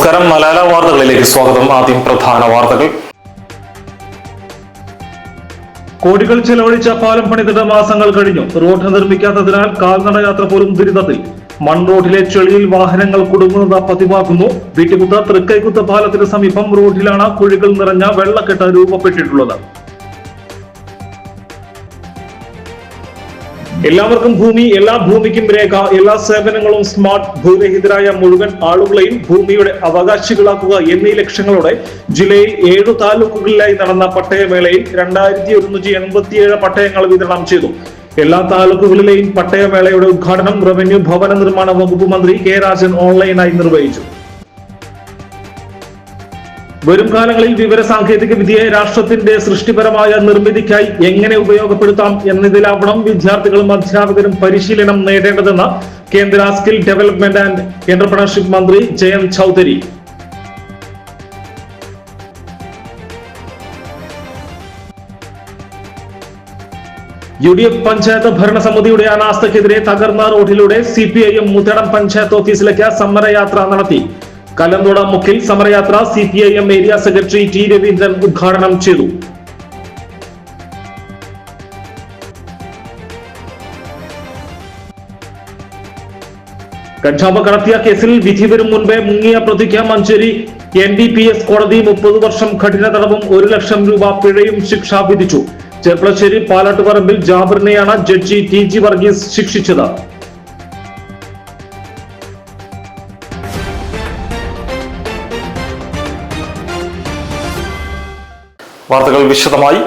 നമസ്കാരം. മലാല വാർത്തകളിലേക്ക് സ്വാഗതം. ആദ്യം പ്രധാന വാർത്തകൾ. കോടികൾ ചെലവഴിച്ച പാലം പണിതിട്ട മാസങ്ങൾ കഴിഞ്ഞു. റോഡ് നിർമ്മിക്കാത്തതിനാൽ കാൽനട യാത്ര പോലും ദുരിതത്തിൽ. മൺ റോഡിലെ ചെളിയിൽ വാഹനങ്ങൾ കുടുങ്ങുന്നത് പതിവാക്കുന്നു. വീട്ടുകുത്ത തൃക്കൈക്കുത്ത പാലത്തിന് സമീപം റോഡിലാണ് കുഴികൾ നിറഞ്ഞ വെള്ളക്കെട്ട് രൂപപ്പെട്ടിട്ടുള്ളത്. എല്ലാവർക്കും ഭൂമി എല്ലാ ഭൂമിക്കും രേഖ എല്ലാ സേവനങ്ങളും സ്മാർട്ട് ഭൂരഹിതരായ മുഴുവൻ ആളുകളെയും ഭൂമിയുടെ അവകാശികളാക്കുക എന്നീ ലക്ഷ്യങ്ങളോടെ ജില്ലയിൽ ഏഴു താലൂക്കുകളിലായി നടന്ന പട്ടയമേളയിൽ രണ്ടായിരത്തി ഒരുന്നൂറ്റി എൺപത്തിയേഴ് പട്ടയങ്ങൾ വിതരണം ചെയ്തു. എല്ലാ താലൂക്കുകളിലെയും പട്ടയമേളയുടെ ഉദ്ഘാടനം റവന്യൂ ഭവന നിർമ്മാണ വകുപ്പ് മന്ത്രി കെ രാജൻ ഓൺലൈനായി നിർവഹിച്ചു. വരും കാലങ്ങളിൽ വിവര സാങ്കേതിക വിദ്യയെ രാഷ്ട്രത്തിന്റെ സൃഷ്ടിപരമായ നിർമ്മിതിക്കായി എങ്ങനെ ഉപയോഗപ്പെടുത്താം എന്നതിലാവണം വിദ്യാർത്ഥികളും അധ്യാപകരും പരിശീലനം നേടേണ്ടതെന്ന് കേന്ദ്ര സ്കിൽ ഡെവലപ്മെന്റ് ആൻഡ് എന്റർപ്രണർഷിപ്പ് മന്ത്രി Jayant Chaudhary. U D F panchayat ഭരണസമിതിയുടെ അനാസ്ഥയ്ക്കെതിരെ തകർന്ന റോഡിലൂടെ C P I M Muthedam panchayat ഓഫീസിലേക്ക് സമരയാത്ര നടത്തി. കലന്തോട മുക്കിൽ സമരയാത്ര C P I M area secretary T Raveendran ഉദ്ഘാടനം ചെയ്തു. കഞ്ചാവ് കടത്തിയ കേസിൽ വിധി വരും മുൻപേ മുങ്ങിയ പ്രതിക്ക് Manjeri N D P S കോടതി മുപ്പത് വർഷം കഠിന തടവും ഒരു ലക്ഷം രൂപ പിഴയും ശിക്ഷ വിധിച്ചു. ചെർപ്പളശ്ശേരി പാലാട്ടുപറമ്പിൽ ജാബിറിനെയാണ് ജഡ്ജി ടി ജി വർഗീസ് ശിക്ഷിച്ചത്. വാർത്തകൾ വിശദമായി.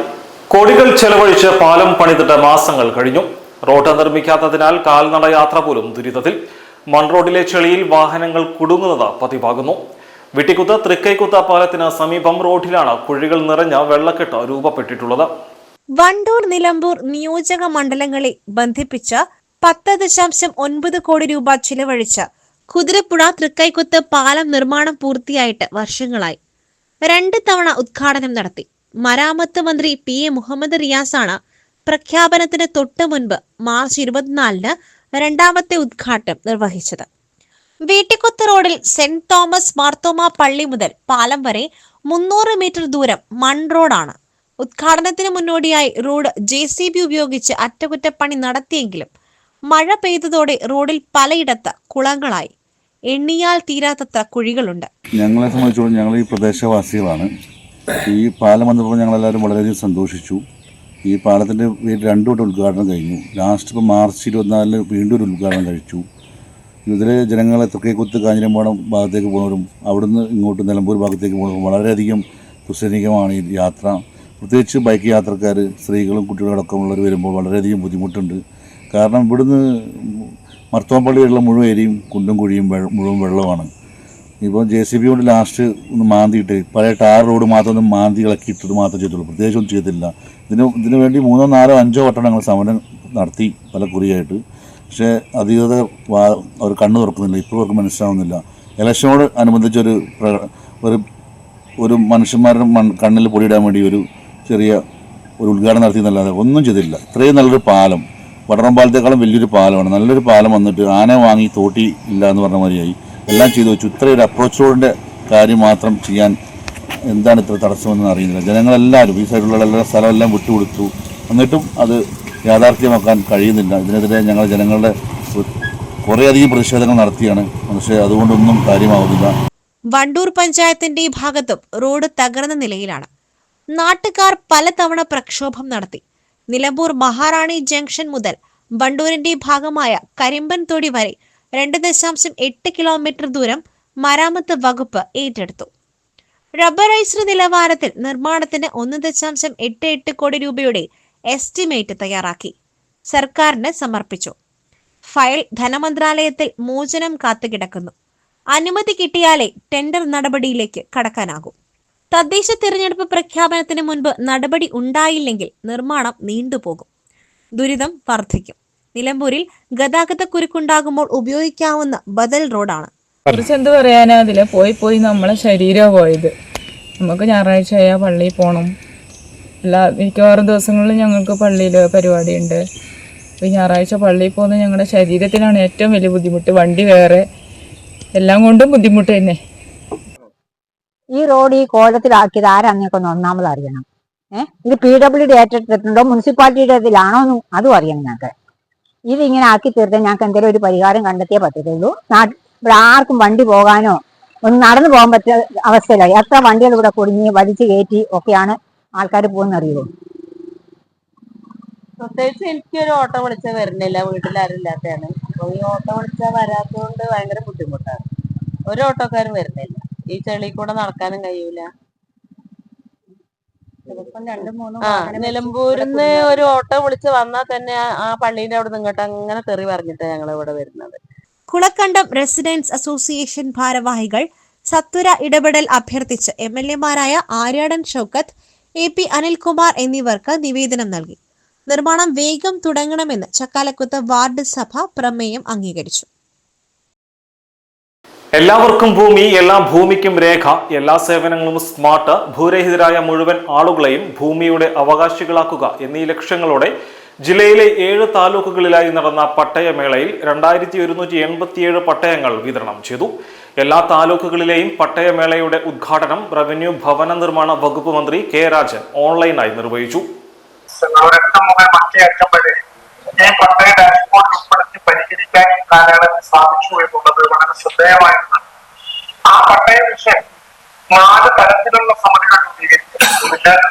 കോടികൾ ചെലവഴിച്ച് പാലം പണിതിട്ട് മാസങ്ങൾ കഴിഞ്ഞു. റോഡ് നിർമ്മിക്കാത്തതിനാൽ കാൽനട യാത്ര പോലും ദുരിതത്തിൽ. മൺറോഡിലെ ചെളിയിൽ വാഹനങ്ങൾ കുടുങ്ങുന്നത് പതിവാകുന്നു. വെട്ടിക്കുത്ത് തൃക്കൈക്കുത്ത പാലത്തിന് സമീപം റോഡിലാണ് കുഴികൾ നിറഞ്ഞ വെള്ളക്കെട്ട് രൂപപ്പെട്ടിട്ടുള്ളത്. വണ്ടൂർ നിലമ്പൂർ നിയോജക മണ്ഡലങ്ങളെ ബന്ധിപ്പിച്ച പത്ത് ദശാംശം ഒൻപത് കോടി രൂപ ചിലവഴിച്ച കുതിരപ്പുഴ തൃക്കൈക്കുത്ത് പാലം നിർമ്മാണം പൂർത്തിയായിട്ട് വർഷങ്ങളായി. രണ്ട് തവണ ഉദ്ഘാടനം നടത്തി. മരാമത്ത് മന്ത്രി പി എ മുഹമ്മദ് റിയാസാണ് പ്രഖ്യാപനത്തിന് തൊട്ട് മുൻപ് മാർച്ച് ഇരുപത്തിനാലിന് രണ്ടാമത്തെ ഉദ്ഘാടനം നിർവഹിച്ചത്. വീട്ടിക്കുത്ത് റോഡിൽ സെന്റ് തോമസ് മാർത്തോമ പള്ളി മുതൽ പാലം വരെ മുന്നൂറ് മീറ്റർ ദൂരം മൺ റോഡാണ്. ഉദ്ഘാടനത്തിന് മുന്നോടിയായി റോഡ് ജെ സി ബി ഉപയോഗിച്ച് അറ്റകുറ്റപ്പണി നടത്തിയെങ്കിലും മഴ പെയ്തതോടെ റോഡിൽ പലയിടത്ത് കുളങ്ങളായി. എണ്ണിയാൽ തീരാത്തത്ര കുഴികളുണ്ട്. ഞങ്ങളെ സംബന്ധിച്ചോളം ഞങ്ങൾ ഈ പ്രദേശവാസികളാണ്. ഈ പാലം വന്നപ്പോൾ ഞങ്ങളെല്ലാവരും വളരെയധികം സന്തോഷിച്ചു. ഈ പാലത്തിന്റെ രണ്ടു വട്ടം ഉദ്ഘാടനം കഴിഞ്ഞു. ലാസ്റ്റ് ഇപ്പോൾ മാർച്ച് ഇരുപത്തിനാലിന് വീണ്ടും ഒരു ഉദ്ഘാടനം കഴിച്ചു. ഇതിലെ ജനങ്ങളെ തൃക്കേക്കുത്ത് കാഞ്ഞിരമ്പാടം ഭാഗത്തേക്ക് പോകുന്നവരും അവിടുന്ന് ഇങ്ങോട്ട് നിലമ്പൂർ ഭാഗത്തേക്ക് പോകുന്നവരും വളരെയധികം തുസനികമാണ് ഈ യാത്ര. പ്രത്യേകിച്ച് ബൈക്ക് യാത്രക്കാർ സ്ത്രീകളും കുട്ടികളും അടക്കമുള്ളവർ വരുമ്പോൾ വളരെയധികം ബുദ്ധിമുട്ടുണ്ട്. കാരണം ഇവിടുന്ന് മർത്തോപ്പള്ളിയുള്ള മുഴുവൻ ഏരിയയും കുണ്ടും കുഴിയും മുഴുവൻ വെള്ളമാണ്. ഇപ്പോൾ ജെ സി ബി കൊണ്ട് ലാസ്റ്റ് ഒന്ന് മാന്തിയിട്ട് പഴയ ടാർ റോഡ് മാത്രം ഒന്ന് മാന്തി ഇളക്കിയിട്ടത് മാത്രം ചെയ്തുള്ളൂ. പ്രത്യേകിച്ച് ഒന്നും ചെയ്തില്ല ഇതിന് ഇതിനു വേണ്ടി മൂന്നോ നാലോ അഞ്ചോ വട്ടം ഞങ്ങൾ സമരം നടത്തി പല കുറിയായിട്ട്. പക്ഷേ അധികൃതർ അവർ കണ്ണു തുറക്കുന്നില്ല. ഇപ്പോൾ അവർക്ക് മനസ്സിലാവുന്നില്ല. ഇലക്ഷനോട് അനുബന്ധിച്ചൊരു ഒരു ഒരു മനുഷ്യന്മാരുടെ മൺ കണ്ണിൽ പൊടിയിടാൻ വേണ്ടി ഒരു ചെറിയ ഒരു ഉദ്ഘാടനം നടത്തി എന്നല്ലാതെ ഒന്നും ചെയ്തില്ല ഇത്രയും നല്ലൊരു പാലം. വടറം പാലത്തേക്കാളും വലിയൊരു പാലമാണ്. നല്ലൊരു പാലം വന്നിട്ട് ആന വാങ്ങി തോട്ടി ഇല്ല എന്ന് പറഞ്ഞ മാതിരിയായി. എല്ലാം ചെയ്തു വെച്ചു. ഇത്ര ഒരു അപ്രോച്ച് റോഡിന്റെ കാര്യം മാത്രം ചെയ്യാൻ എന്താണ് ഇത്ര തടസ്സമെന്ന് അറിയുന്നില്ല. ജനങ്ങളെല്ലാവരും ഈ സൈഡിലുള്ള എല്ലാ സ്ഥലമെല്ലാം വിട്ടുകൊടുത്തു. എന്നിട്ടും അത് യാഥാർത്ഥ്യമാക്കാൻ കഴിയുന്നില്ല. ഇതിനെതിരെ ഞങ്ങൾ ജനങ്ങളുടെ കുറേയധികം പ്രതിഷേധങ്ങൾ നടത്തിയാണ്. പക്ഷേ അതുകൊണ്ടൊന്നും കാര്യമാവുന്നില്ല. വണ്ടൂർ പഞ്ചായത്തിന്റെ ഭാഗത്തും റോഡ് തകർന്ന നിലയിലാണ്. നാട്ടുകാർ പലതവണ പ്രക്ഷോഭം നടത്തി. നിലമ്പൂർ മഹാറാണി ജംഗ്ഷൻ മുതൽ വണ്ടൂരിന്റെ ഭാഗമായ കരിമ്പൻ തൊടി വരെ രണ്ട് ദശാംശം എട്ട് കിലോമീറ്റർ ദൂരം മരാമത്ത് വകുപ്പ് ഏറ്റെടുത്തു. റബ്ബറൈസ്ഡ് നിലവാരത്തിൽ നിർമ്മാണത്തിന് ഒന്ന് ദശാംശം എട്ട് എട്ട് കോടി രൂപയുടെ എസ്റ്റിമേറ്റ് തയ്യാറാക്കി. സർക്കാരിന് സമർപ്പിച്ചു. ഫയൽ ധനമന്ത്രാലയത്തിൽ മോചനം കാത്തുകിടക്കുന്നു. അനുമതി കിട്ടിയാലേ ടെൻഡർ നടപടിയിലേക്ക് കടക്കാനാകൂ. തദ്ദേശ തിരഞ്ഞെടുപ്പ് പ്രഖ്യാപനത്തിന് മുൻപ് നടപടി ഉണ്ടായില്ലെങ്കിൽ നിർമ്മാണം നീണ്ടുപോകും. ദുരിതം വർദ്ധിക്കും. നിലമ്പൂരിൽ ഗതാഗതക്കുരുക്കുണ്ടാകുമ്പോൾ ഉപയോഗിക്കാവുന്ന ബദൽ റോഡാണ്. കുറിച്ച് എന്ത് പറയാനാ? അതിൽ പോയി പോയി നമ്മളെ ശരീരം പോയത്. നമുക്ക് ഞായറാഴ്ച ആയാൽ പള്ളിയിൽ പോകണം എല്ലാ മിക്കവാറും ദിവസങ്ങളിൽ ഞങ്ങൾക്ക് പള്ളിയിൽ പരിപാടിയുണ്ട്. അപ്പോൾ ഞായറാഴ്ച പള്ളിയിൽ പോകുന്ന ഞങ്ങളുടെ ശരീരത്തിനാണ് ഏറ്റവും വലിയ ബുദ്ധിമുട്ട്. വണ്ടി വേറെ. എല്ലാം കൊണ്ടും ബുദ്ധിമുട്ട് തന്നെ. ഈ റോഡ് ഈ കോലത്തിലാക്കിയത് ആരാന്നൊക്കെ ഒന്ന് ഒന്നാമത് അറിയണം? ഏഹ് ഇത് പി ഡബ്ല്യു ഡി ഏറ്റെടുത്തിട്ടുണ്ടോ? മുനിസിപ്പാലിറ്റിയുടെ ഇതിലാണോ എന്നും അതും അറിയണം ഞങ്ങൾക്ക്. ഇതിങ്ങനെ ആക്കി തീർത്താൽ ഞങ്ങൾക്ക് എന്തെങ്കിലും ഒരു പരിഹാരം കണ്ടെത്തിയേ പറ്റത്തുള്ളൂ. ഇവിടെ ആർക്കും വണ്ടി പോകാനോ ഒന്ന് നടന്നു പോകാൻ പറ്റിയ അവസ്ഥയിലായി. എത്ര വണ്ടികൾ ഇവിടെ കുടുങ്ങി വലിച്ചു കയറ്റി ഒക്കെയാണ് ആൾക്കാർ പോകുന്ന പ്രത്യേകിച്ച് പ്രത്യേകിച്ച് എനിക്കൊരു ഓട്ടോ വിളിച്ചാൽ വരുന്നില്ല വീട്ടിലാരും ഇല്ലാത്തതാണ്. അപ്പൊ ഈ ഓട്ടോ വിളിച്ചാൽ വരാത്തതുകൊണ്ട് ഭയങ്കര ബുദ്ധിമുട്ടാണ്. ഒരു ഓട്ടോക്കാരും വരുന്നില്ല. ഈ ചെളി കൂടെ നടക്കാനും കഴിയൂല. ആ നിലമ്പൂരിന്ന് ഒരു ഓട്ടോ വിളിച്ച് വന്നാൽ തന്നെ ആ- പള്ളിന്റെ അവിടെ നിങ്ങോട്ട് അങ്ങനെ തെറി പറഞ്ഞിട്ടാണ് ഞങ്ങൾ ഇവിടെ വരുന്നത്. കുളക്കണ്ടം റെസിഡൻസ് അസോസിയേഷൻ ഭാരവാഹികൾ സത്വര ഇടപെടൽ അഭ്യർത്ഥിച്ച് എം എൽ എമാരായ ആര്യാടൻ ഷൗക്കത്ത് എ പി അനിൽകുമാർ എന്നിവർക്ക് നിവേദനം നൽകി. നിർമ്മാണം വേഗം തുടങ്ങണമെന്ന് ചക്കാലക്കുത്ത് വാർഡ് സഭ പ്രമേയം അംഗീകരിച്ചു. എല്ലാവർക്കും ഭൂമി എല്ലാ ഭൂമിക്കും രേഖ എല്ലാ സേവനങ്ങളും സ്മാർട്ട് ഭൂരഹിതരായ മുഴുവൻ ആളുകളെയും ഭൂമിയുടെ അവകാശികളാക്കുക എന്നീ ലക്ഷ്യങ്ങളോടെ ജില്ലയിലെ ഏഴ് താലൂക്കുകളിലായി നടന്ന പട്ടയമേളയിൽ രണ്ടായിരത്തി ഒരുന്നൂറ്റി എൺപത്തിയേഴ് പട്ടയങ്ങൾ വിതരണം ചെയ്തു. എല്ലാ താലൂക്കുകളിലെയും പട്ടയമേളയുടെ ഉദ്ഘാടനം റവന്യൂ ഭവന നിർമ്മാണ വകുപ്പ് മന്ത്രി കെ രാജൻ ഓൺലൈനായി നിർവഹിച്ചു. ഈ പട്ടയ ഡാഷ്ബോർഡ് ഉൾപ്പെടുത്തി പരിഹരിക്കാൻ കാലയളവിൽ സാധിച്ചു എന്നുള്ളത് വളരെ വിഷയം നാല് തലത്തിലുള്ള സമിതികൾ രൂപീകരിച്ചു വില്ലേജ്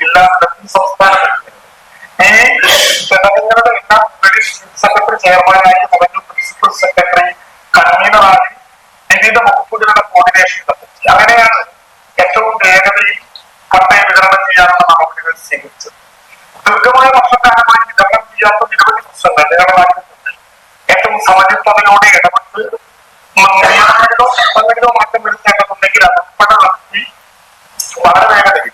ജില്ലാ തലത്തിൽ സംസ്ഥാന തലത്തിൽ. ഈ ജനങ്ങളുടെ എല്ലാം ചീഫ് സെക്രട്ടറി ചെയർമാനായി റവന്യൂ പ്രിൻസിപ്പൽ സെക്രട്ടറി കൺവീനറായി വിവിധ വകുപ്പുകളുടെ കോർഡിനേഷൻ നടത്തി. അങ്ങനെയാണ് ഏറ്റവും വേഗതയിൽ പട്ടയ വിതരണം ചെയ്യാനുള്ള നടപടികൾ സ്വീകരിച്ചത്. ദീർഘമായ വർഷക്കാലമായി വിതരണം ചെയ്യാത്ത നിരവധി പ്രശ്നങ്ങൾ നിലവിലാക്കിയിട്ടുണ്ട് ഏറ്റവും സമചിത്തതയോടെ ഇടപെട്ട് നിയമങ്ങളിലോ ചട്ടങ്ങളിലോ മാറ്റം വരുത്തേണ്ടതുണ്ടെങ്കിൽ അത് ഉൾപ്പെടെ വളരെ വേഗതയിൽ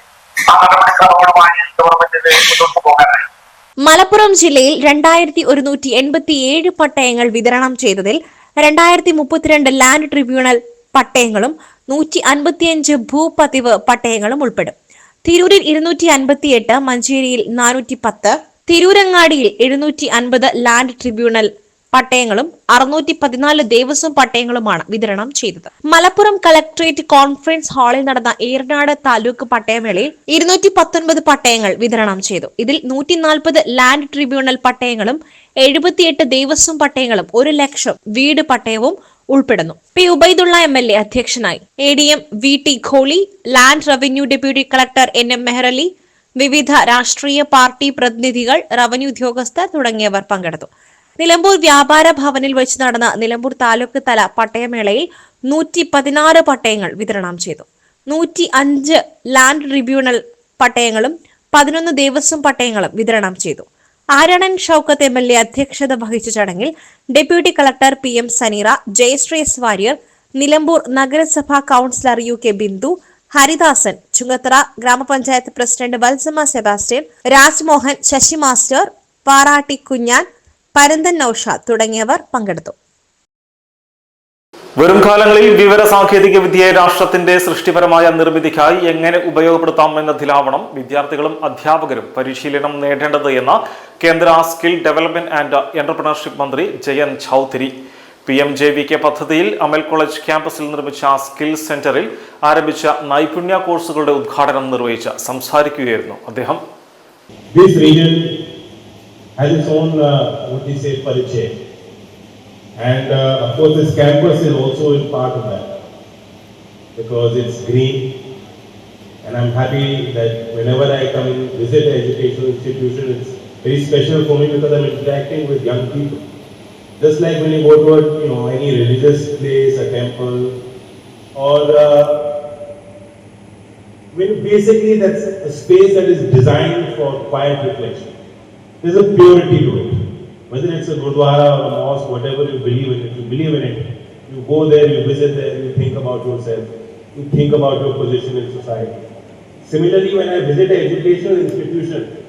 മലപ്പുറം ജില്ലയിൽ രണ്ടായിരത്തി ഒരുന്നൂറ്റി എൺപത്തി ഏഴ് പട്ടയങ്ങൾ വിതരണം ചെയ്തതിൽ രണ്ടായിരത്തി മുപ്പത്തിരണ്ട് ലാൻഡ് ട്രിബ്യൂണൽ പട്ടയങ്ങളും നൂറ്റി അൻപത്തിയഞ്ച് ഭൂപതിവ് പട്ടയങ്ങളും ഉൾപ്പെടും. തിരൂരിൽ ഇരുന്നൂറ്റി അൻപത്തിയെട്ട് മഞ്ചേരിയിൽ നാനൂറ്റി പത്ത് തിരൂരങ്ങാടിയിൽ എഴുന്നൂറ്റി അൻപത് ലാൻഡ് ട്രിബ്യൂണൽ പട്ടയങ്ങളും അറുന്നൂറ്റി പതിനാല് ദേവസ്വം പട്ടയങ്ങളുമാണ് വിതരണം ചെയ്തത്. മലപ്പുറം കളക്ട്രേറ്റ് കോൺഫറൻസ് ഹാളിൽ നടന്ന ഏറനാട് താലൂക്ക് പട്ടയമേളയിൽ ഇരുന്നൂറ്റി പത്തൊൻപത് പട്ടയങ്ങൾ വിതരണം ചെയ്തു. ഇതിൽ നൂറ്റി നാൽപ്പത് ലാൻഡ് ട്രിബ്യൂണൽ പട്ടയങ്ങളും എഴുപത്തിയെട്ട് ദേവസ്വം പട്ടയങ്ങളും ഒരു ലക്ഷം വീട് പട്ടയവും ഉൾപ്പെടുന്നു. P. Ubaidulla M. L. A. അധ്യക്ഷനായി. A. D. M. V. T. Kholi land revenue deputy collector N. M. Mehrali വിവിധ രാഷ്ട്രീയ പാർട്ടി പ്രതിനിധികൾ റവന്യൂ ഉദ്യോഗസ്ഥർ തുടങ്ങിയവർ പങ്കെടുത്തു. നിലമ്പൂർ വ്യാപാര ഭവനിൽ വെച്ച് നടന്ന നിലമ്പൂർ താലൂക്ക് തല പട്ടയമേളയിൽ നൂറ്റി പതിനാറ് പട്ടയങ്ങൾ വിതരണം ചെയ്തു. നൂറ്റി അഞ്ച് ലാൻഡ് ട്രിബ്യൂണൽ പട്ടയങ്ങളും പതിനൊന്ന് ദേവസ്വം പട്ടയങ്ങളും വിതരണം ചെയ്തു. Aryadan Shoukath M L A അധ്യക്ഷത വഹിച്ച ചടങ്ങിൽ deputy collector P M Saneera Jayasree S Warrier Nilambur നഗരസഭാ councillor U K Bindu Haridasan Chungathara ഗ്രാമപഞ്ചായത്ത് president Valsamma Sebastian Rajmohan Sasi master Paratti Kunjan Paranthan Noushad തുടങ്ങിയവർ പങ്കെടുത്തു. വരും കാലങ്ങളിൽ വിവര സാങ്കേതിക വിദ്യയെ രാഷ്ട്രത്തിന്റെ സൃഷ്ടിപരമായ നിർമ്മിതിക്കായി എങ്ങനെ ഉപയോഗപ്പെടുത്താം എന്നതിലാവണം വിദ്യാർത്ഥികളും അധ്യാപകരും പരിശീലനം നേടേണ്ടത് എന്ന് കേന്ദ്ര സ്കിൽ ഡെവലപ്മെന്റ് ആൻഡ് എന്റർപ്രണർഷിപ്പ് മന്ത്രി Jayan Chaudhary. P M J V K പദ്ധതിയിൽ അമൽ കോളേജ് ക്യാമ്പസിൽ നിർമ്മിച്ച സ്കിൽ സെന്ററിൽ ആരംഭിച്ച നൈപുണ്യ കോഴ്സുകളുടെ ഉദ്ഘാടനം നിർവഹിച്ച് സംസാരിക്കുകയായിരുന്നു അദ്ദേഹം. Has its own, uh, what we say, pariche. And uh, of course, this campus is also in part of that because it's green. And I'm happy that whenever I come and visit an educational institution, it's very special for me because I'm interacting with young people. Just like when you go to a, you know, any religious place, a temple, or uh, mean, basically, that's a space that is designed for quiet reflection. There's a purity to it. Whether it's a gurdwara or a mosque, whatever you believe in, you believe in it, you go there, you visit there, you think about yourself, you think about your position in society. Similarly, when I visit an educational institution,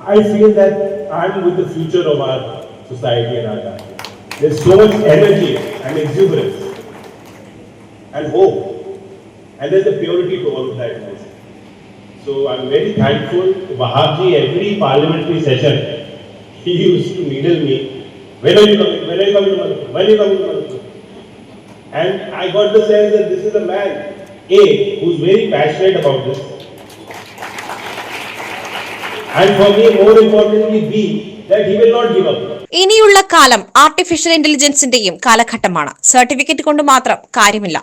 I feel that I'm with the future of our society and our country. There's so much energy and exuberance and hope. And there's a purity to all of that. So I'm very thankful to Vahabji every parliamentary session. He used to needle me. When are you coming? When are you coming to Manipur? When are you coming to Manipur? And I got the sense that this is a man, A, who's very passionate about this. And for me, more importantly, B, that he will not give up. ഇനിയുള്ള കാലം artificial ഇന്റലിജൻസിന്റെയും കാലഘട്ടമാണ് certificate കൊണ്ട് മാത്രം കാര്യമില്ല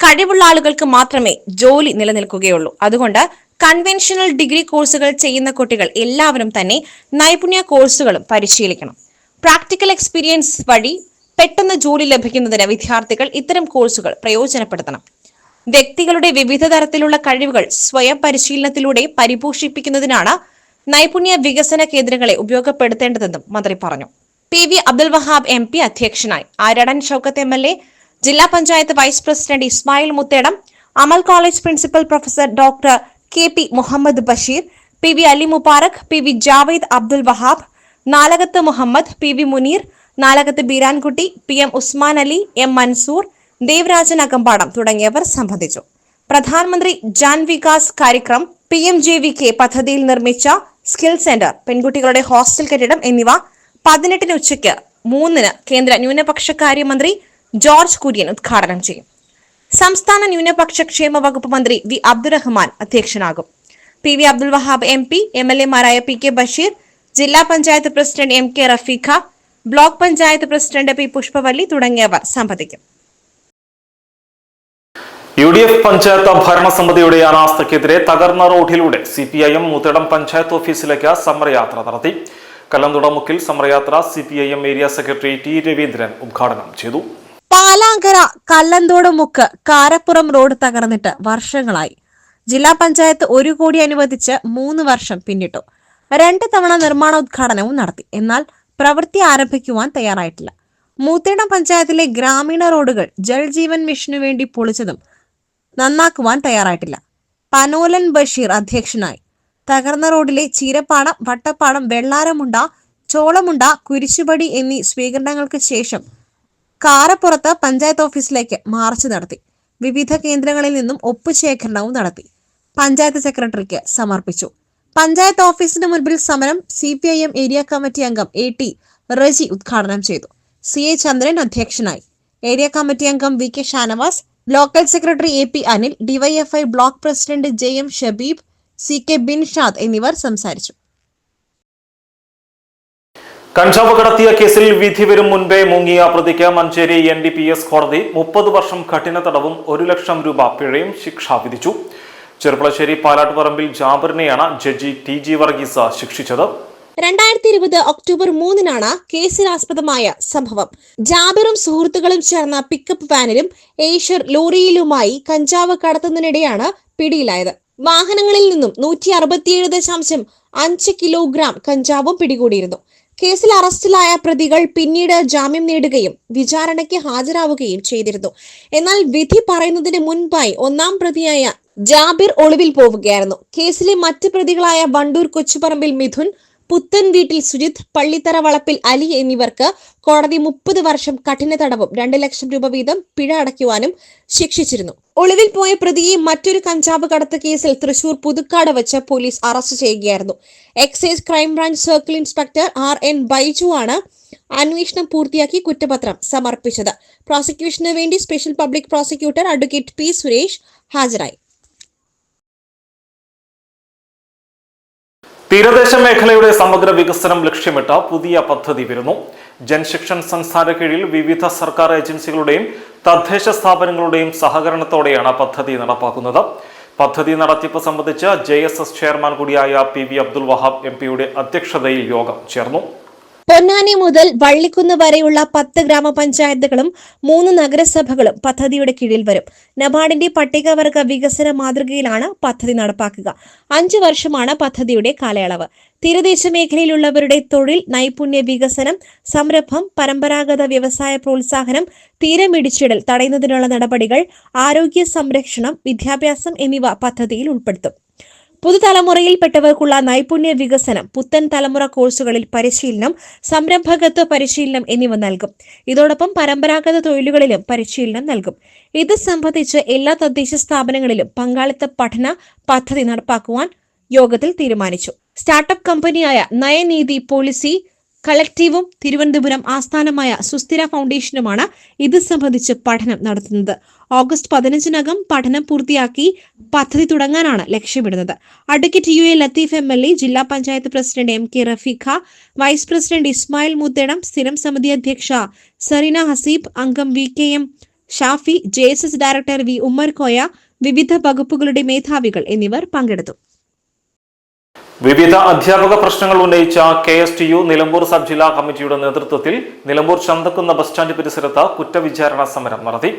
കഴിവുള്ള ആളുകൾക്ക് മാത്രമേ ജോലി നിലനിൽക്കുകയുള്ളൂ അതുകൊണ്ട് കൺവെൻഷണൽ ഡിഗ്രി കോഴ്സുകൾ ചെയ്യുന്ന കുട്ടികൾ എല്ലാവരും തന്നെ നൈപുണ്യ കോഴ്സുകളും പരിശീലിക്കണം. പ്രാക്ടിക്കൽ എക്സ്പീരിയൻസ് വഴി പെട്ടെന്ന് ജോലി ലഭിക്കുന്നതിന് വിദ്യാർത്ഥികൾ ഇത്തരം കോഴ്സുകൾ പ്രയോജനപ്പെടുത്തണം. വ്യക്തികളുടെ വിവിധ തരത്തിലുള്ള കഴിവുകൾ സ്വയം പരിശീലനത്തിലൂടെ പരിപോഷിപ്പിക്കുന്നതിനാണ് നൈപുണ്യ വികസന കേന്ദ്രങ്ങളെ ഉപയോഗപ്പെടുത്തേണ്ടതെന്നും മന്ത്രി പറഞ്ഞു. P V Abdul Wahab M P അധ്യക്ഷനായി Aryadan Shoukath M L A ജില്ലാ panchayat vice president Ismail Muthedam Amal college principal professor doctor K P Muhammad Basheer P V Ali Mubarak P V Javed Abdul Wahab Nalakath Muhammad P V Muneer Nalakath Beerankutty P M Usman Ali M Mansoor Devarajan Akampadam തുടങ്ങിയവർ സംബന്ധിച്ചു. Pradhan Mantri Jan Vikas Karyakram P M J V K പദ്ധതിയിൽ നിർമ്മിച്ച skill centre പെൺകുട്ടികളുടെ hostel കെട്ടിടം എന്നിവ പതിനെട്ടിന് ഉച്ചയ്ക്ക് മൂന്നിന് കേന്ദ്ര ന്യൂനപക്ഷ കാര്യമന്ത്രി ജോർജ് കുര്യൻ ഉദ്ഘാടനം ചെയ്യും. സംസ്ഥാന ന്യൂനപക്ഷ ക്ഷേമ വകുപ്പ് മന്ത്രി V Abdurahman അധ്യക്ഷനാകും. P V Abdul Wahab M P M L എമാരായ P K Basheer ജില്ലാ panchayat president M K Rafeeqa block panchayat president P Pushpavalli തുടങ്ങിയവർ സംബന്ധിക്കും. യു ഡി എഫ് പഞ്ചായത്ത് ഭരണസമിതിയുടെ അനാസ്ഥയ്ക്കെതിരെ തകർന്ന റോഡിലൂടെ C P I M Muthedam panchayat ഓഫീസിലേക്ക് സമരയാത്ര നടത്തി. കലന്തുടമുക്കിൽ സമരയാത്ര C P I M area secretary T Raveendran ഉദ്ഘാടനം ചെയ്തു. പാലാങ്കര കല്ലന്തോട് മുക്ക് കാരപ്പുറം റോഡ് തകർന്നിട്ട് വർഷങ്ങളായി. ജില്ലാ പഞ്ചായത്ത് ഒരു കോടി അനുവദിച്ച് മൂന്ന് വർഷം പിന്നിട്ടു. രണ്ട് തവണ നിർമ്മാണോദ്ഘാടനവും നടത്തി. എന്നാൽ പ്രവൃത്തി ആരംഭിക്കുവാൻ തയ്യാറായിട്ടില്ല. മൂത്തേടം പഞ്ചായത്തിലെ ഗ്രാമീണ റോഡുകൾ ജൽജീവൻ മിഷനു വേണ്ടി പൊളിച്ചതും നന്നാക്കുവാൻ തയ്യാറായിട്ടില്ല. പനോലൻ ബഷീർ അധ്യക്ഷനായി. തകർന്ന റോഡിലെ ചീരപ്പാടം വട്ടപ്പാടം വെള്ളാരമുണ്ട ചോളമുണ്ട കുരിശുപടി എന്നീ സ്വീകരണങ്ങൾക്ക് ശേഷം കാരപ്പുറത്ത് പഞ്ചായത്ത് ഓഫീസിലേക്ക് മാർച്ച് നടത്തി. വിവിധ കേന്ദ്രങ്ങളിൽ നിന്നും ഒപ്പുശേഖരണവും നടത്തി. പഞ്ചായത്ത് സെക്രട്ടറിക്ക് സമർപ്പിച്ചു. പഞ്ചായത്ത് ഓഫീസിന് മുൻപിൽ സമരം C P I M area committee അംഗം എ ടി റജി ഉദ്ഘാടനം ചെയ്തു. സി എ ചന്ദ്രൻ അധ്യക്ഷനായി. ഏരിയ കമ്മിറ്റി അംഗം V K Shanavas local secretary A P Anil DYFI block president J M Shabeeb C K Binshad എന്നിവർ സംസാരിച്ചു. കഞ്ചാവ് കടത്തിയ കേസിൽ വിധി വരും മുൻപേ മുങ്ങിയ പ്രതിക്ക് Manjeri N D P S കോടതി മുപ്പത് വർഷം കഠിന തടവും ഒരു ലക്ഷം രൂപ പിഴയും ശിക്ഷ വിധിച്ചു. ചെറുപ്പളശ്ശേരി പാലാട്ടുപറമ്പിൽ ജാബിറിനെയാണ് ജഡ്ജി ടി ജി വർഗീസ് ശിക്ഷിച്ചത്. രണ്ടായിരത്തി ഇരുപത് ഒക്ടോബർ മൂന്നിനാണ് കേസിനാസ്പദമായ സംഭവം. ജാബിറും സുഹൃത്തുക്കളും ചേർന്ന പിക്കപ്പ് വാനിലും ഏഷ്യർ ലോറിയിലുമായി കഞ്ചാവ് കടത്തുന്നതിനിടെയാണ് പിടിയിലായത്. വാഹനങ്ങളിൽ നിന്നും നൂറ്റി അറുപത്തിയേഴ് ദശാംശം അഞ്ച് കിലോഗ്രാം കഞ്ചാവും പിടികൂടിയിരുന്നു. കേസിൽ അറസ്റ്റിലായ പ്രതികൾ പിന്നീട് ജാമ്യം നേടുകയും വിചാരണയ്ക്ക് ഹാജരാവുകയും ചെയ്തിരുന്നു. എന്നാൽ വിധി പറയുന്നതിന് മുൻപായി ഒന്നാം പ്രതിയായ ജാബിർ ഒളിവിൽ പോവുകയായിരുന്നു. കേസിലെ മറ്റ് പ്രതികളായ വണ്ടൂർ കൊച്ചുപറമ്പിൽ മിഥുൻ പുത്തൻ വീട്ടിൽ സുജിത് പള്ളിത്തറ വളപ്പിൽ അലി എന്നിവർക്ക് കോടതി മുപ്പത് വർഷം കഠിന തടവും രണ്ട് ലക്ഷം രൂപ വീതം പിഴ അടയ്ക്കുവാനും ശിക്ഷിച്ചിരുന്നു. ഒളിവിൽ പോയ പ്രതിയെ മറ്റൊരു കഞ്ചാവ് കടത്ത് കേസിൽ തൃശൂർ പുതുക്കാട് വെച്ച് പോലീസ് അറസ്റ്റ് ചെയ്യുകയായിരുന്നു. Excise crime branch circle inspector R N Baiju ആണ് അന്വേഷണം പൂർത്തിയാക്കി കുറ്റപത്രം സമർപ്പിച്ചത്. പ്രോസിക്യൂഷന് വേണ്ടി special public prosecutor advocate P Suresh ഹാജരായി. തീരദേശ മേഖലയുടെ സമഗ്ര വികസനം ലക്ഷ്യമിട്ട് പുതിയ പദ്ധതി വരുന്നു. ജൻശിക്ഷൻ സംസ്ഥാന കീഴിൽ വിവിധ സർക്കാർ ഏജൻസികളുടെയും തദ്ദേശ സ്ഥാപനങ്ങളുടെയും സഹകരണത്തോടെയാണ് പദ്ധതി നടപ്പാക്കുന്നത്. പദ്ധതി നടത്തിപ്പ് സംബന്ധിച്ച് ജെ ചെയർമാൻ കൂടിയായ P V Abdul Wahab M പിയുടെ അധ്യക്ഷതയിൽ യോഗം ചേർന്നു. പൊന്നാനി മുതൽ വള്ളിക്കുന്ന് വരെയുള്ള പത്ത് ഗ്രാമപഞ്ചായത്തുകളും മൂന്ന് നഗരസഭകളും പദ്ധതിയുടെ കീഴിൽ വരും. നബാർഡിന്റെ പട്ടികവർഗ വികസന മാതൃകയിലാണ് പദ്ധതി നടപ്പാക്കുക. അഞ്ചു വർഷമാണ് പദ്ധതിയുടെ കാലയളവ്. തീരദേശ മേഖലയിലുള്ളവരുടെ തൊഴിൽ നൈപുണ്യ വികസനം സംരംഭം പരമ്പരാഗത വ്യവസായ പ്രോത്സാഹനം തീരമിടിച്ചിടൽ തടയുന്നതിനുള്ള നടപടികൾ ആരോഗ്യ സംരക്ഷണം വിദ്യാഭ്യാസം എന്നിവ പദ്ധതിയിൽ ഉൾപ്പെടുത്തും. പുതുതലമുറയിൽപ്പെട്ടവർക്കുള്ള നൈപുണ്യ വികസനം പുത്തൻ തലമുറ കോഴ്സുകളിൽ പരിശീലനം സംരംഭകത്വ പരിശീലനം എന്നിവ നൽകും. ഇതോടൊപ്പം പരമ്പരാഗത തൊഴിലുകളിലും പരിശീലനം നൽകും. ഇത് സംബന്ധിച്ച് എല്ലാ തദ്ദേശ സ്ഥാപനങ്ങളിലും പങ്കാളിത്ത പഠന പദ്ധതി നടപ്പാക്കുവാൻ യോഗത്തിൽ തീരുമാനിച്ചു. സ്റ്റാർട്ടപ്പ് കമ്പനിയായ നയനീതി പോളിസി കളക്ടീവും തിരുവനന്തപുരം ആസ്ഥാനമായ സുസ്ഥിര ഫൗണ്ടേഷനുമാണ് ഇത് സംബന്ധിച്ച് പഠനം നടത്തുന്നത്. ഓഗസ്റ്റ് പതിനഞ്ചിനകം പഠനം പൂർത്തിയാക്കി പദ്ധതി തുടങ്ങാനാണ് ലക്ഷ്യമിടുന്നത്. Advocate U A Latheef M L A ജില്ലാ panchayat president M K Rafeeqa vice president Ismail Muthedam സ്ഥിരം സമിതി അധ്യക്ഷ സറീന ഹസീബ് അംഗം V K M Shafi J director V Ummer Koya വിവിധ വകുപ്പുകളുടെ മേധാവികൾ എന്നിവർ പങ്കെടുത്തു. വിവിധ അധ്യാപക പ്രശ്നങ്ങൾ ഉന്നയിച്ച K S T U Nilambur sub ജില്ലാ കമ്മിറ്റിയുടെ നേതൃത്വത്തിൽ നിലമ്പൂർ ചന്തക്കുന്ന ബസ് സ്റ്റാൻഡ് പരിസരത്ത് കുറ്റവിചാരണ സമരം നടത്തി.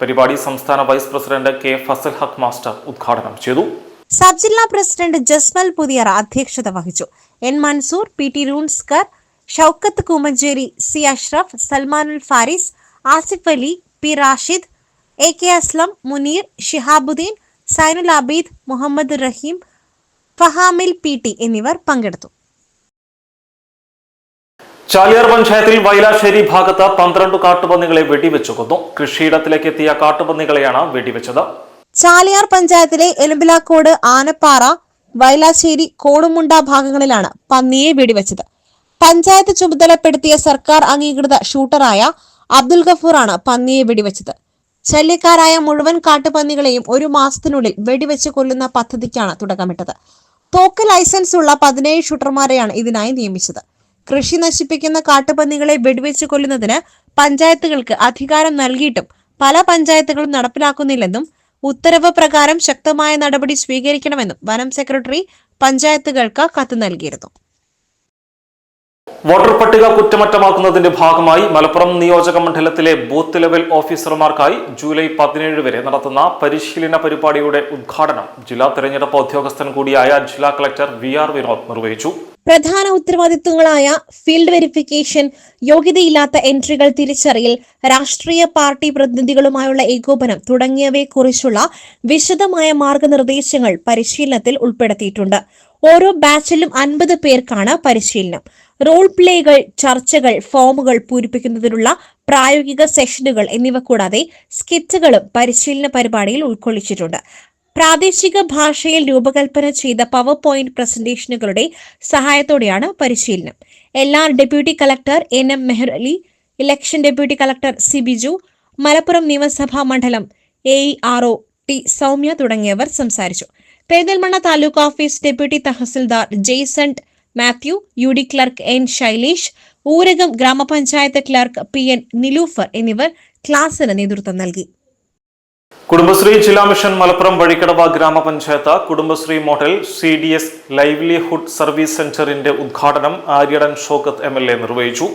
പരിപാടി സംസ്ഥാന vice president K Fazal Haq master ഉദ്ഘാടനം ചെയ്തു. സബ് ജില്ലാ പ്രസിഡന്റ് ജസ്മൽ പുതിയറ അധ്യക്ഷത വഹിച്ചു. N Mansoor P T റൂൺസ്കർ Shoukath Koomanchery C Ashraf Salmanul Faris Asif Ali P Rashid A K Aslam Muneer Shihabuddeen Zainul Abid Muhammad Raheem Fahamil P T എന്നിവർ പങ്കെടുത്തു. ചാലിയാർ പഞ്ചായത്തിൽ വൈലാശ്ശേരി ഭാഗത്ത് പന്ത്രണ്ട് കാട്ടുപന്നികളെ വെടിവെച്ചു കൊന്നു. കൃഷിയിടത്തിലേക്ക് എത്തിയ കാട്ടുപന്നികളെയാണ് വെടിവെച്ചത്. ചാലിയാർ പഞ്ചായത്തിലെ എലുമ്പിലാക്കോട് ആനപ്പാറ വയലാശ്ശേരി കോടുമുണ്ട ഭാഗങ്ങളിലാണ് പന്നിയെ വെടിവെച്ചത്. പഞ്ചായത്ത് ചുമതലപ്പെടുത്തിയ സർക്കാർ അംഗീകൃത ഷൂട്ടറായ അബ്ദുൽ ഗഫൂറാണ് പന്നിയെ വെടിവെച്ചത്. ശല്യക്കാരായ മുഴുവൻ കാട്ടുപന്നികളെയും ഒരു മാസത്തിനുള്ളിൽ വെടിവെച്ച് കൊല്ലുന്ന പദ്ധതിക്കാണ് തുടക്കമിട്ടത്. തോക്ക് ലൈസൻസ് ഉള്ള പതിനേഴ് ഷൂട്ടർമാരെയാണ് ഇതിനായി നിയമിച്ചത്. കൃഷി നശിപ്പിക്കുന്ന കാട്ടുപന്നികളെ വെടിവെച്ച് കൊല്ലുന്നതിന് പഞ്ചായത്തുകൾക്ക് അധികാരം നൽകിയിട്ടും പല പഞ്ചായത്തുകളും നടപ്പിലാക്കുന്നില്ലെന്നും ഉത്തരവ് പ്രകാരം ശക്തമായ നടപടി സ്വീകരിക്കണമെന്നും വനം സെക്രട്ടറി പഞ്ചായത്തുകൾക്ക് കത്ത് നൽകിയിരുന്നു. വോട്ടർ പട്ടിക കുറ്റമറ്റമാക്കുന്നതിന്റെ ഭാഗമായി മലപ്പുറം നിയോജക മണ്ഡലത്തിലെ ബൂത്ത് ലെവൽ ഓഫീസർമാർക്കായി ജൂലൈ പതിനേഴ് വരെ നടത്തുന്ന പരിശീലന പരിപാടിയുടെ ഉദ്ഘാടനം ജില്ലാ തെരഞ്ഞെടുപ്പ് ഉദ്യോഗസ്ഥൻ കൂടിയായ ജില്ലാ കളക്ടർ വി ആർ വിനോദ് നിർവഹിച്ചു. പ്രധാന ഉത്തരവാദിത്വങ്ങളായ ഫീൽഡ് വെരിഫിക്കേഷൻ യോഗ്യതയില്ലാത്ത എൻട്രികൾ തിരിച്ചറിയൽ രാഷ്ട്രീയ പാർട്ടി പ്രതിനിധികളുമായുള്ള ഏകോപനം തുടങ്ങിയവയെക്കുറിച്ചുള്ള വിശദമായ മാർഗനിർദ്ദേശങ്ങൾ പരിശീലനത്തിൽ ഉൾപ്പെടുത്തിയിട്ടുണ്ട്. ഓരോ ബാച്ചിലും അൻപത് പേർക്കാണ് പരിശീലനം. റോൾ പ്ലേകൾ ചർച്ചകൾ ഫോമുകൾ പൂരിപ്പിക്കുന്നതിനുള്ള പ്രായോഗിക സെഷനുകൾ എന്നിവ കൂടാതെ സ്കിറ്റുകളും പരിശീലന പരിപാടിയിൽ ഉൾക്കൊള്ളിച്ചിട്ടുണ്ട്. പ്രാദേശിക ഭാഷയിൽ രൂപകൽപ്പന ചെയ്ത പവർ പോയിന്റ് പ്രസന്റേഷനുകളുടെ സഹായത്തോടെയാണ് പരിശീലനം. എല്ലാ deputy collector N M Meher Ali election deputy collector C Biju Malappuram നിയമസഭാ മണ്ഡലം A R O T Soumya തുടങ്ങിയവർ സംസാരിച്ചു. Perinthalmanna taluk office deputy tahsildar Jaison Mathew U D clerk N Sailesh Oorakam ഗ്രാമപഞ്ചായത്ത് ക്ലർക്ക് പി എൻ നിലൂഫർ എന്നിവർ ക്ലാസിന് നേതൃത്വം നൽകി. കുടുംബശ്രീ ജില്ലാ മിഷൻ മലപ്പുറം വഴിക്കടവ ഗ്രാമപഞ്ചായത്ത് Kudumbashree model C D S livelihood service സെന്ററിന്റെ ഉദ്ഘാടനം Aryadan Shoukath M L A നിർവഹിച്ചു.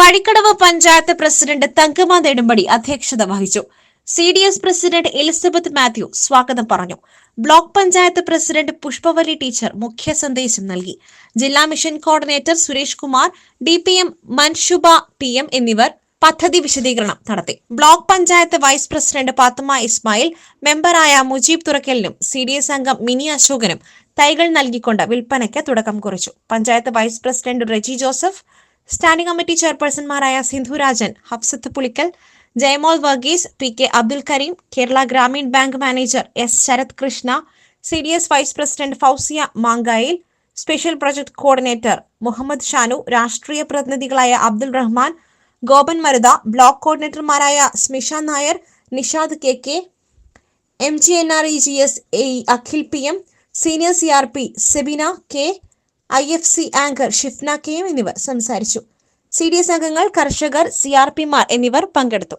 വഴിക്കടവ് പഞ്ചായത്ത് പ്രസിഡന്റ് തങ്കമ നെടുമ്പടി അധ്യക്ഷത വഹിച്ചു. C D S president Elizabeth Mathew സ്വാഗതം പറഞ്ഞു. Block panchayat president Pushpavalli teacher മുഖ്യ സന്ദേശം നൽകി. ജില്ലാ mission coordinator Suresh Kumar D P M Manshuba P M എന്നിവർ പദ്ധതി വിശദീകരണം നടത്തി. Block panchayat vice president Pathumma Ismail മെമ്പറായ Mujeeb തുറക്കലിനും സി ഡി എസ് അംഗം മിനി അശോകനും തൈകൾ നൽകിക്കൊണ്ട് വിൽപ്പനയ്ക്ക് തുടക്കം കുറിച്ചു. Panchayat vice president Reji Joseph standing committee ചെയർപേഴ്സൺമാരായ Sindhurajan Hafsath Pulikkal Jayamol Varghese P K Abdul Kareem Kerala Gramin bank manager S Sarath Krishna C D S vice president Fousiya Mankayil special project coordinator Muhammad Shanu രാഷ്ട്രീയ പ്രതിനിധികളായ Abdul Rahman Gopan Marutha block കോർഡിനേറ്റർമാരായ Smisha Nair Nishad K K M G N R E G S A Akhil P M senior C R P Sebina K I F C anchor Shifna K എന്നിവർ സംസാരിച്ചു. C D S അംഗങ്ങൾ കർഷകർ C R പിമാർ എന്നിവർ പങ്കെടുത്തു.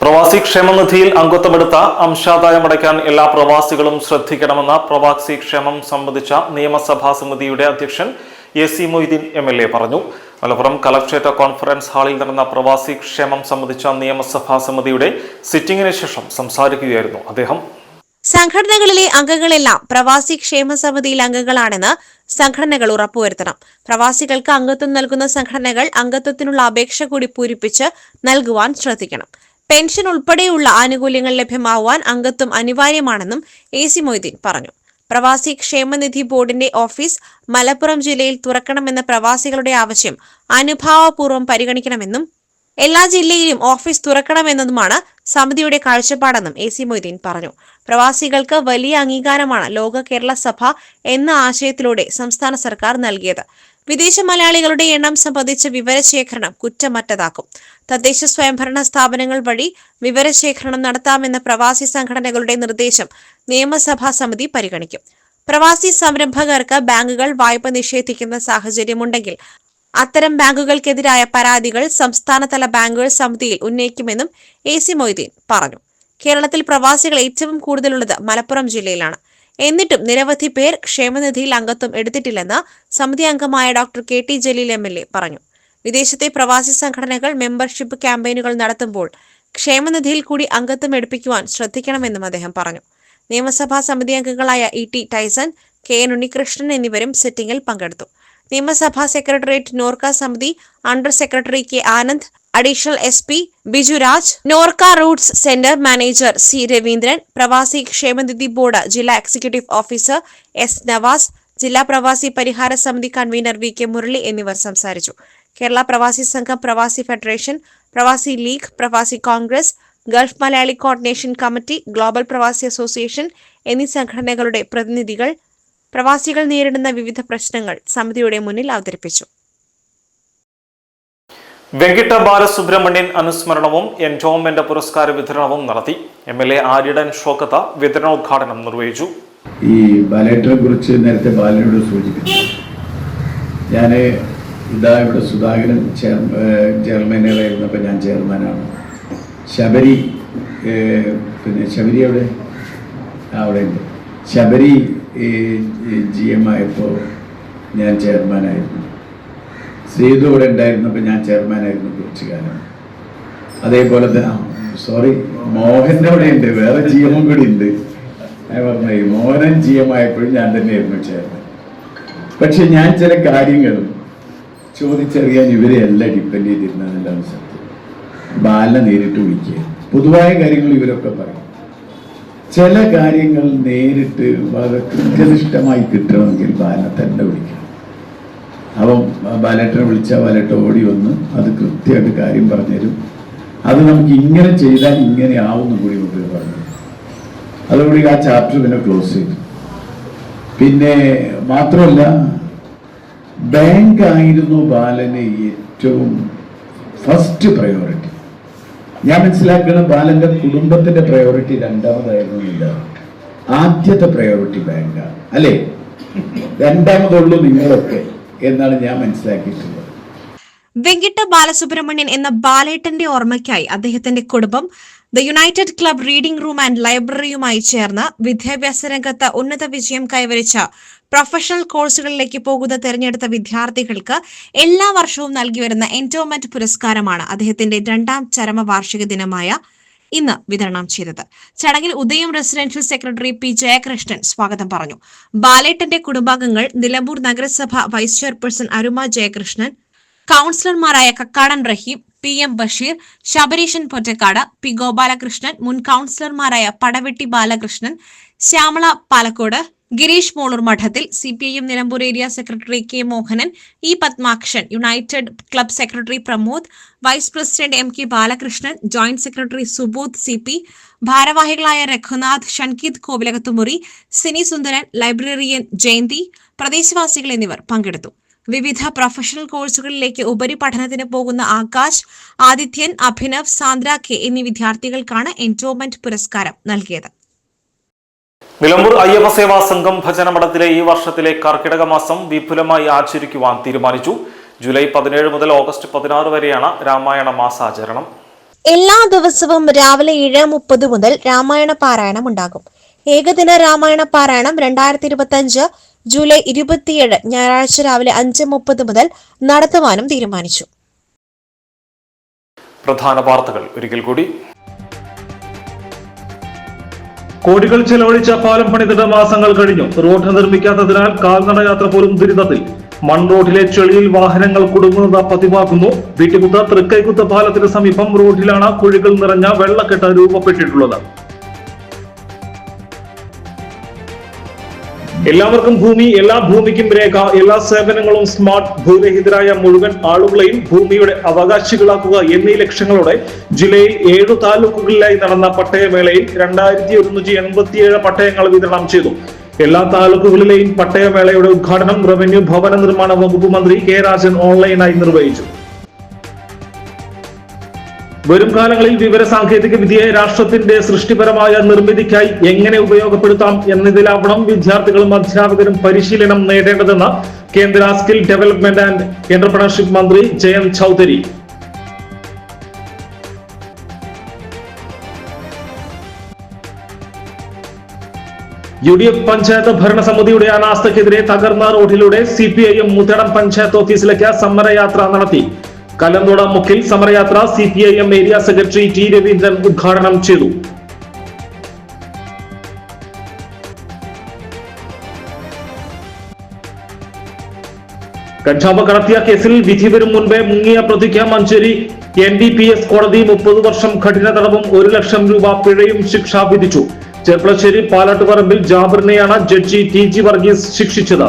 പ്രവാസി ക്ഷേമനിധിയിൽ അംഗത്വമെടുത്ത അംശാദായം അടയ്ക്കാൻ എല്ലാ പ്രവാസികളും ശ്രദ്ധിക്കണമെന്ന പ്രവാസി ക്ഷേമം സംബന്ധിച്ച നിയമസഭാ സമിതിയുടെ അധ്യക്ഷൻ A C Moideen M L A പറഞ്ഞു. മലപ്പുറം കലക്ട്രേറ്റ് കോൺഫറൻസ് ഹാളിൽ നടന്ന പ്രവാസി ക്ഷേമം സംബന്ധിച്ച നിയമസഭാ സമിതിയുടെ സിറ്റിംഗിന് ശേഷം സംസാരിക്കുകയായിരുന്നു അദ്ദേഹം. സംഘടനകളിലെ അംഗങ്ങളെല്ലാം പ്രവാസി ക്ഷേമ സമിതിയിൽ അംഗങ്ങളാണെന്ന് സംഘടനകൾ ഉറപ്പുവരുത്തണം. പ്രവാസികൾക്ക് അംഗത്വം നൽകുന്ന സംഘടനകൾ അംഗത്വത്തിനുള്ള അപേക്ഷ കൂടി പൂരിപ്പിച്ച് നൽകുവാൻ ശ്രദ്ധിക്കണം. പെൻഷൻ ഉൾപ്പെടെയുള്ള ആനുകൂല്യങ്ങൾ ലഭ്യമാവാൻ അംഗത്വം അനിവാര്യമാണെന്നും എ സി മൊയ്തീൻ പറഞ്ഞു. പ്രവാസി ക്ഷേമനിധി ബോർഡിന്റെ ഓഫീസ് മലപ്പുറം ജില്ലയിൽ തുറക്കണമെന്ന പ്രവാസികളുടെ ആവശ്യം അനുഭാവപൂർവം പരിഗണിക്കണമെന്നും എല്ലാ ജില്ലയിലും ഓഫീസ് തുറക്കണമെന്നതുമാണ് സമിതിയുടെ കാഴ്ചപ്പാടെന്നും എ സി മൊയ്തീൻ പറഞ്ഞു. പ്രവാസികൾക്ക് വലിയ അംഗീകാരമാണ് ലോക കേരള സഭ എന്ന ആശയത്തിലൂടെ സംസ്ഥാന സർക്കാർ നൽകിയത്. വിദേശ മലയാളികളുടെ എണ്ണം സംബന്ധിച്ച വിവരശേഖരണം കുറ്റമറ്റതാക്കും. തദ്ദേശ സ്വയംഭരണ സ്ഥാപനങ്ങൾ വഴി വിവരശേഖരണം നടത്താമെന്ന പ്രവാസി സംഘടനകളുടെ നിർദ്ദേശം നിയമസഭാ സമിതി പരിഗണിക്കും. പ്രവാസി സംരംഭകർക്ക് ബാങ്കുകൾ വായ്പ നിഷേധിക്കുന്ന സാഹചര്യമുണ്ടെങ്കിൽ അത്തരം ബാങ്കുകൾക്കെതിരായ പരാതികൾ സംസ്ഥാനതല ബാങ്കുകൾ സമിതിയിൽ ഉന്നയിക്കുമെന്നും എ സി മൊയ്തീൻ പറഞ്ഞു. കേരളത്തിൽ പ്രവാസികൾ ഏറ്റവും കൂടുതലുള്ളത് മലപ്പുറം ജില്ലയിലാണ്. എന്നിട്ടും നിരവധി പേർ ക്ഷേമനിധിയിൽ അംഗത്വം എടുത്തിട്ടില്ലെന്ന് സമിതി അംഗമായ doctor K. T. Jaleel M. L. A. പറഞ്ഞു. വിദേശത്തെ പ്രവാസി സംഘടനകൾ മെമ്പർഷിപ്പ് ക്യാമ്പയിനുകൾ നടത്തുമ്പോൾ ക്ഷേമനിധിയിൽ കൂടി അംഗത്വം എടുപ്പിക്കുവാൻ ശ്രദ്ധിക്കണമെന്നും അദ്ദേഹം പറഞ്ഞു. നിയമസഭാ സമിതി അംഗങ്ങളായ E T Tyson K. N. Unnikrishnan എന്നിവരും സിറ്റിംഗിൽ പങ്കെടുത്തു. നിയമസഭാ സെക്രട്ടേറിയറ്റ് നോർക്ക സമിതി under secretary K Anand additional S P Bijuraj NORKA roots centre manager C Raveendran പ്രവാസി ക്ഷേമനിധി ബോർഡ് ജില്ലാ എക്സിക്യൂട്ടീവ് ഓഫീസർ എസ് നവാസ് ജില്ലാ പ്രവാസി പരിഹാര സമിതി കൺവീനർ വി കെ മുരളി എന്നിവർ സംസാരിച്ചു. കേരള പ്രവാസി സംഘം പ്രവാസി federation Pravasi league Pravasi Congress Gulf Malayali coordination committee global Pravasi association എന്നീ സംഘടനകളുടെ പ്രതിനിധികൾ പ്രവാസികൾ നേരിടുന്ന വിവിധ പ്രശ്നങ്ങൾ സമിതിയുടെ മുന്നിൽ അവതരിപ്പിച്ചു. വെങ്കിട്ട ബാലസുബ്രഹ്മണ്യൻ അനുസ്മരണവും എൻഡോമെന്റ് പുരസ്കാര വിതരണവും നടത്തി. M L A Aryadan Shoukath വിതരണോദ്ഘാടനം നിർവഹിച്ചു. ഈ ബാലേറ്ററെ കുറിച്ച് നേരത്തെ ബാലനോട് സൂചിപ്പിച്ചു. ഞാൻ ഇതാ ഇവിടെ സുധാകരൻ ചെയർ ചെയർമാനായിരുന്നപ്പോൾ ഞാൻ ചെയർമാനാണ്. ശബരി പിന്നെ ശബരി അവിടെ അവിടെ ഉണ്ട് ശബരി ജി എം ആയപ്പോൾ ഞാൻ ചെയർമാനായിരുന്നു സേതു ഇവിടെ ഉണ്ടായിരുന്നപ്പോൾ ഞാൻ ചെയർമാനായിരുന്നു കുറച്ച് കാലം അതേപോലെ തന്നെ സോറി മോഹന്റെ അവിടെ ഉണ്ട് വേറെ ജി എമ്മും കൂടി ഉണ്ട്. ഞാൻ പറഞ്ഞു മോഹനൻ ജി എം ആയപ്പോഴും ഞാൻ തന്നെയായിരുന്നു ചെയർമാൻ പക്ഷെ ഞാൻ ചില കാര്യങ്ങൾ ചോദിച്ചറിയാൻ ഇവരെ എല്ലാം ഡിപ്പെൻഡ് ചെയ്തിരുന്നതെല്ലാം സത്യം ബാലനെ നേരിട്ട് വിളിക്കുക. പൊതുവായ കാര്യങ്ങൾ ഇവരൊക്കെ പറയും. ചില കാര്യങ്ങൾ നേരിട്ട് വളരെ കൃത്യനിഷ്ഠമായി കിട്ടണമെങ്കിൽ ബാലനെ തന്നെ വിളിക്കണം അപ്പം ബാലേട്ടനെ വിളിച്ചാൽ ബാലേട്ട ഓടി വന്ന് അത് കൃത്യമായിട്ട് കാര്യം പറഞ്ഞുതരും. അത് നമുക്ക് ഇങ്ങനെ ചെയ്താൽ ഇങ്ങനെ ആവും കൂടി നമുക്ക് പറഞ്ഞു. അതോടുകൂടി ആ ചാപ്റ്റർ പിന്നെ ക്ലോസ് ചെയ്തു. പിന്നെ മാത്രമല്ല ബാങ്ക് ആയിരുന്നു ബാലന് ഏറ്റവും ഫസ്റ്റ് പ്രയോറിറ്റി ഞാൻ മനസ്സിലാക്കുന്ന ബാലന്റെ കുടുംബത്തിന്റെ പ്രയോറിറ്റി രണ്ടാമതായിരുന്നു ഇല്ല ആദ്യത്തെ പ്രയോറിറ്റി ബാങ്കാണ് അല്ലേ? രണ്ടാമതുള്ളൂ നിങ്ങളൊക്കെ എന്നാണ് ഞാൻ മനസ്സിലാക്കിയിട്ടുള്ളത്. വെങ്കിട്ട ബാലസുബ്രഹ്മണ്യൻ എന്ന ബാലേട്ടന്റെ ഓർമ്മയ്ക്കായി അദ്ദേഹത്തിന്റെ കുടുംബം the united club reading room and ലൈബ്രറിയുമായി ചേർന്ന് വിദ്യാഭ്യാസ രംഗത്ത് ഉന്നത വിജയം കൈവരിച്ച പ്രൊഫഷണൽ കോഴ്സുകളിലേക്ക് പോകുന്ന തെരഞ്ഞെടുത്ത വിദ്യാർത്ഥികൾക്ക് എല്ലാ വർഷവും നൽകി വരുന്ന എൻഡോമെന്റ് പുരസ്കാരമാണ് അദ്ദേഹത്തിന്റെ രണ്ടാം ചരമ വാർഷിക ദിനമായ ഇന്ന് വിതരണം ചെയ്തത്. ചടങ്ങിൽ ഉദയം റെസിഡൻഷ്യൽ സെക്രട്ടറി പി. ജയകൃഷ്ണൻ സ്വാഗതം പറഞ്ഞു. ബാലേട്ടന്റെ കുടുംബാംഗങ്ങൾ നിലമ്പൂർ നഗരസഭ vice chairperson Aruma Jayakrishnan കൌൺസിലർമാരായ Kakkadan Raheem P M Basheer Sabareeshan Pottakkad P Gopalakrishnan മുൻ കൌൺസിലർമാരായ Padavetti Balakrishnan Shyamala Palakkode Gireesh Moloor Madathil C P I M Nilambur area secretary K Mohanan E Padmakshan united club secretary Pramod vice president M K Balakrishnan joint secretary Subodh C P ഭാരവാഹികളായ Raghunath ഷൺകീത് Kovilakathumuri Sini Sundaran librarian Jayanthi പ്രദേശവാസികൾ എന്നിവർ പങ്കെടുത്തു. വിവിധ professional കോഴ്സുകളിലേക്ക് ഉപരിപഠനത്തിന് പോകുന്ന Akash Adithyan Abhinav Sandra K എന്നീ വിദ്യാർത്ഥികൾക്കാണ് endowment പുരസ്കാരം നൽകിയത്. നിലമ്പൂർ അയ്യപ്പ സേവാ സംഘം ഭജനമഠത്തിലെ ഈ വർഷത്തിലെ കർക്കിടക മാസം വിപുലമായി ആചരിക്കുവാൻ തീരുമാനിച്ചു. ജൂലൈ പതിനേഴ് മുതൽ ഓഗസ്റ്റ് പതിനാറ് വരെയാണ് രാമായണ മാസാചരണം. എല്ലാ ദിവസവും രാവിലെ ഏഴ് മുപ്പത് മുതൽ രാമായണ പാരായണം ഉണ്ടാകും. ഏകദിന രാമായണ പാരായണം രണ്ടായിരത്തി ഇരുപത്തി അഞ്ച് ജൂലൈ ഇരുപത്തിയേഴ് ഞായറാഴ്ച രാവിലെ അഞ്ച് മുപ്പത് മുതൽ നടത്തുവാനും തീരുമാനിച്ചു. പ്രധാന വാർത്തകൾ ഒരിക്കൽ കൂടി. കോടികൾ ചെലവഴിച്ച പാലം പണിതിട്ട് മാസങ്ങൾ കഴിഞ്ഞു. റോഡ് നിർമ്മിക്കാത്തതിനാൽ കാൽനട യാത്ര പോലും ദുരിതത്തിൽ. മൺ റോഡിലെ ചെളിയിൽ വാഹനങ്ങൾ കുടുങ്ങുന്നത് പതിവാക്കുന്നു. വീട്ടുകുത്ത തൃക്കൈകുത്ത പാലത്തിന് സമീപം റോഡിലാണ് കുഴികൾ നിറഞ്ഞ വെള്ളക്കെട്ട് രൂപപ്പെട്ടിട്ടുള്ളത്. എല്ലാവർക്കും ഭൂമി എല്ലാ ഭൂമിക്കും രേഖ എല്ലാ സേവനങ്ങളും സ്മാർട്ട് ഭൂരഹിതരായ മുഴുവൻ ആളുകളെയും ഭൂമിയുടെ അവകാശികളാക്കുക എന്നീ ലക്ഷ്യങ്ങളോടെ ജില്ലയിൽ ഏഴു താലൂക്കുകളിലായി നടന്ന പട്ടയമേളയിൽ രണ്ടായിരത്തി ഒരുന്നൂറ്റി എൺപത്തിയേഴ് പട്ടയങ്ങൾ വിതരണം ചെയ്തു. എല്ലാ താലൂക്കുകളിലെയും പട്ടയമേളയുടെ ഉദ്ഘാടനം റവന്യൂ ഭവന നിർമ്മാണ വകുപ്പ് മന്ത്രി കെ രാജൻ ഓൺലൈനായി നിർവഹിച്ചു. വരും കാലങ്ങളിൽ വിവര സാങ്കേതിക വിദ്യയെ രാഷ്ട്രത്തിന്റെ സൃഷ്ടിപരമായ നിർമ്മിതിക്കായി എങ്ങനെ ഉപയോഗപ്പെടുത്താം എന്നതിലാവണം വിദ്യാർത്ഥികളും അധ്യാപകരും പരിശീലനം നേടേണ്ടതെന്ന് കേന്ദ്ര സ്കിൽ ഡെവലപ്മെന്റ് ആൻഡ് എന്റർപ്രണർഷിപ്പ് മന്ത്രി Jayant Chaudhary. U D F panchayat ഭരണസമിതിയുടെ അനാസ്ഥയ്ക്കെതിരെ തകർന്ന റോഡിലൂടെ C P I M Muthadam panchayat ഓഫീസിലേക്ക് സമരയാത്ര നടത്തി. കലന്തോട മുക്കിൽ സമരയാത്ര C P I M area secretary T Raveendran ഉദ്ഘാടനം ചെയ്തു. കഞ്ചാവ് കടത്തിയ കേസിൽ വിധി വരും മുൻപേ മുങ്ങിയ പ്രതിക്ക് Manjeri N D P S കോടതി മുപ്പത് വർഷം കഠിന തടവും ഒരു ലക്ഷം രൂപ പിഴയും ശിക്ഷ വിധിച്ചു. ചെർപ്പളശ്ശേരി പാലാട്ടുപറമ്പിൽ ജാബിറിനെയാണ് ജഡ്ജി ടി ജി വർഗീസ് ശിക്ഷിച്ചത്.